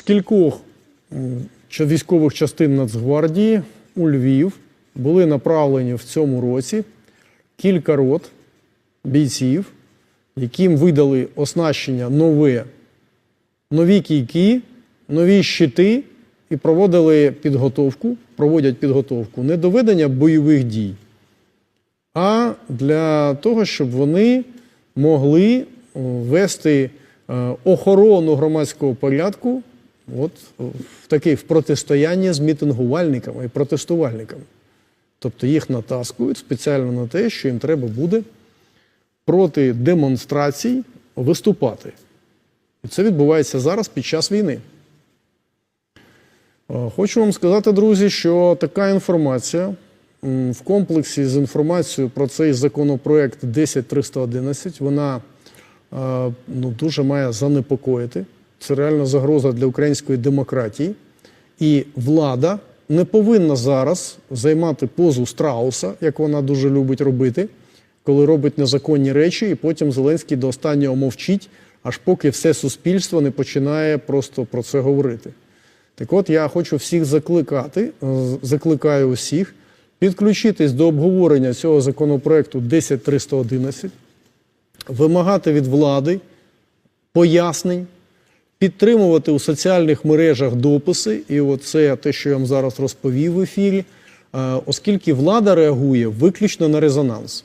З кількох військових частин Нацгвардії у Львів були направлені в цьому році кілька рот бійців, яким видали оснащення нове, нові кійки, нові щити і проводили підготовку, проводять підготовку не до ведення бойових дій, а для того, щоб вони могли вести е, охорону громадського порядку от, в таке в протистоянні з мітингувальниками і протестувальниками. Тобто їх натаскують спеціально на те, що їм треба буде проти демонстрацій виступати. І це відбувається зараз під час війни. Хочу вам сказати, друзі, що така інформація в комплексі з інформацією про цей законопроект 10311, вона ну, дуже має занепокоїти. Це реальна загроза для української демократії. І влада не повинна зараз займати позу страуса, як вона дуже любить робити, коли робить незаконні речі, і потім Зеленський до останнього мовчить, аж поки все суспільство не починає просто про це говорити. Так от я хочу всіх закликати, закликаю усіх підключитись до обговорення цього законопроекту 10311, вимагати від влади пояснень, підтримувати у соціальних мережах дописи, і оце те, що я вам зараз розповів в ефірі, е, оскільки влада реагує виключно на резонанс.